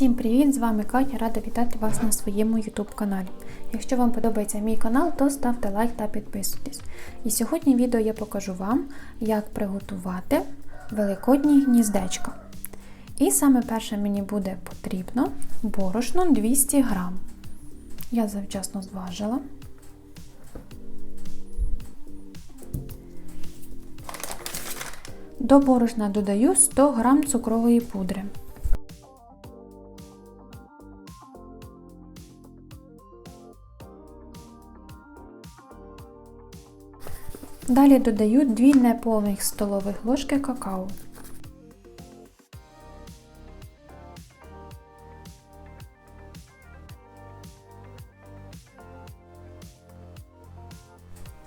Всім привіт! З вами Катя, рада вітати вас на своєму YouTube каналі. Якщо вам подобається мій канал, то ставте лайк та підписуйтесь. І сьогодні відео я покажу вам, як приготувати великодні гніздечка. І саме перше мені буде потрібно борошно 200 грам. Я завчасно зважила. До борошна додаю 100 г цукрової пудри. Далі додаю 2 неповних столових ложки какао.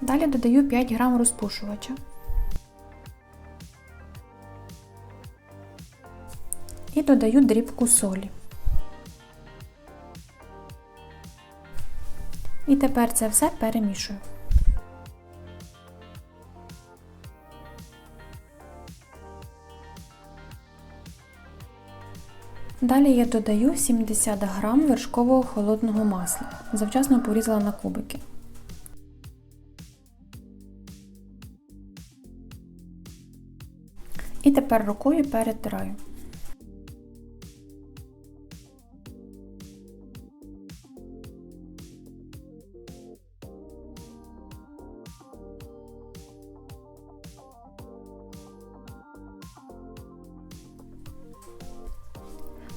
Далі додаю 5 г розпушувача. І додаю дрібку солі. І тепер це все перемішую. Далі я додаю 70 г вершкового холодного масла. Завчасно порізала на кубики. І тепер рукою перетираю.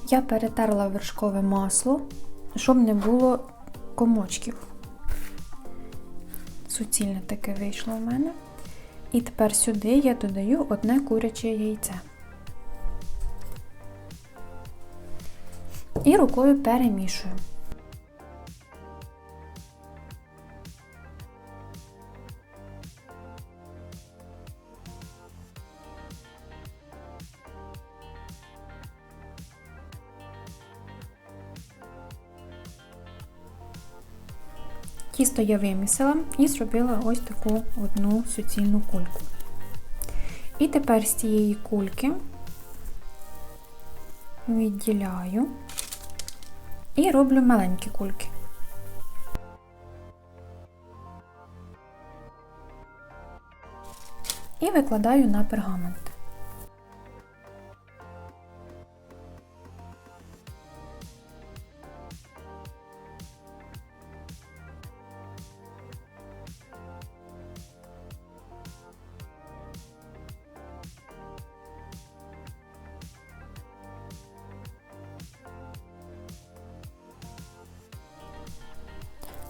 Я перетерла вершкове масло, щоб не було комочків. Суцільне таке вийшло в мене. І тепер сюди я додаю одне куряче яйце. І рукою перемішую. Тісто я вимісила і зробила ось таку одну суцільну кульку. І тепер з цієї кульки відділяю і роблю маленькі кульки. І викладаю на пергамент.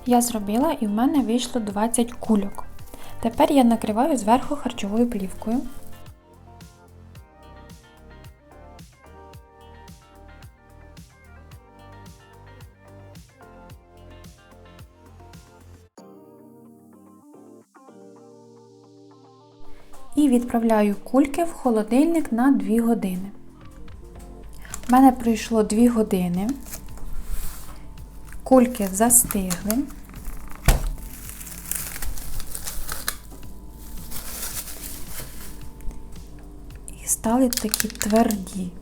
Я зробила і в мене вийшло 20 кульок. Тепер я накриваю зверху харчовою плівкою. І відправляю кульки в холодильник на 2 години. У мене пройшло 2 години. Кульки застигли. І стали такі тверді.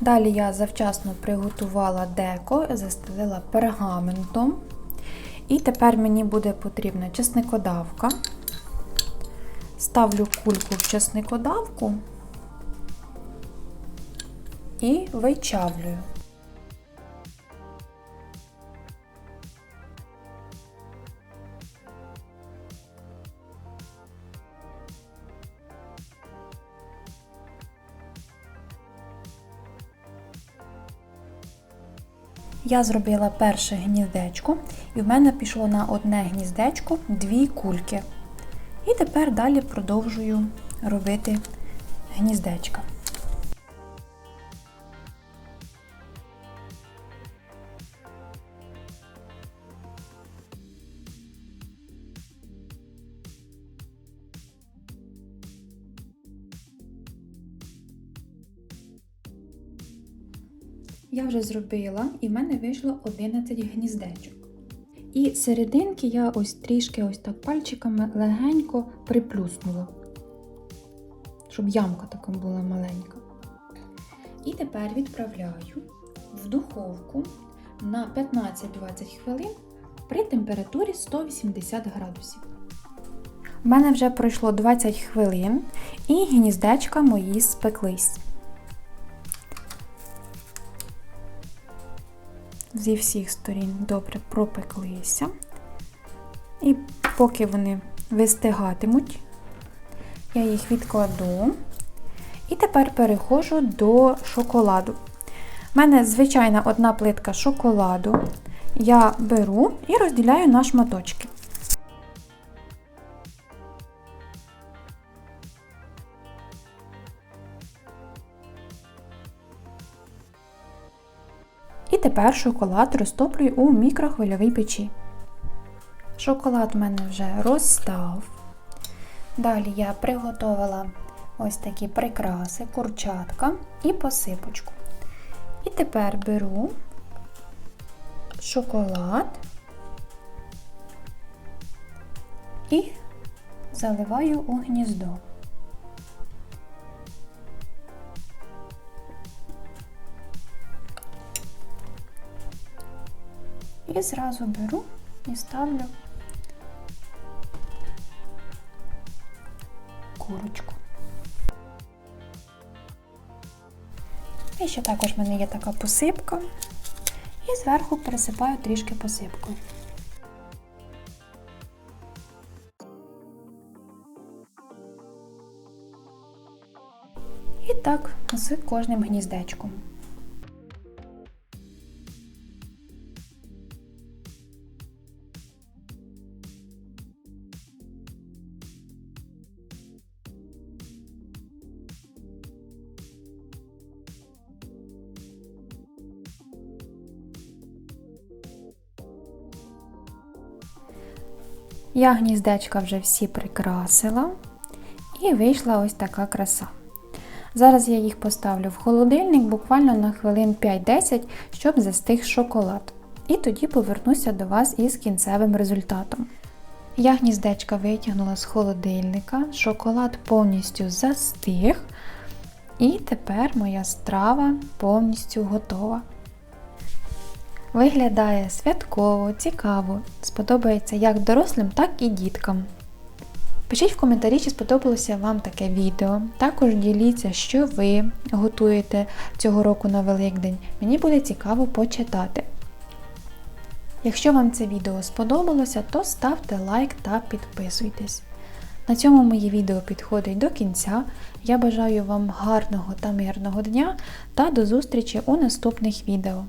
Далі я завчасно приготувала деко, застелила пергаментом. І тепер мені буде потрібна чесникодавка. Ставлю кульку в чесникодавку і вичавлюю. Я зробила перше гніздечко, і в мене пішло на одне гніздечко дві кульки. І тепер далі продовжую робити гніздечка. Я вже зробила, і в мене вийшло 11 гніздечок. І серединки я ось трішки ось так пальчиками легенько приплюснула, щоб ямка така була маленька. І тепер відправляю в духовку на 15-20 хвилин при температурі 180 градусів. У мене вже пройшло 20 хвилин і гніздечка мої спеклись. Зі всіх сторін добре пропеклися. І поки вони вистигатимуть, я їх відкладу. І тепер переходжу до шоколаду. У мене звичайна одна плитка шоколаду. Я беру і розділяю на шматочки. Тепер шоколад розтоплюю у мікрохвильовій печі. Шоколад у мене вже розстав. Далі я приготувала ось такі прикраси, курчатка і посипочку. І тепер беру шоколад і заливаю у гніздо. І зразу беру і ставлю курочку. І ще також в мене є така посипка. І зверху пересипаю трішки посипкою. І так з кожним гніздечком. Я гніздечка вже всі прикрасила і вийшла ось така краса. Зараз я їх поставлю в холодильник буквально на хвилин 5-10, щоб застиг шоколад. І тоді повернуся до вас із кінцевим результатом. Я гніздечка витягнула з холодильника, шоколад повністю застиг. І тепер моя страва повністю готова. Виглядає святково, цікаво, сподобається як дорослим, так і діткам. Пишіть в коментарі, чи сподобалося вам таке відео. Також діліться, що ви готуєте цього року на Великдень. Мені буде цікаво почитати. Якщо вам це відео сподобалося, то ставте лайк та підписуйтесь. На цьому моє відео підходить до кінця. Я бажаю вам гарного та мирного дня та до зустрічі у наступних відео.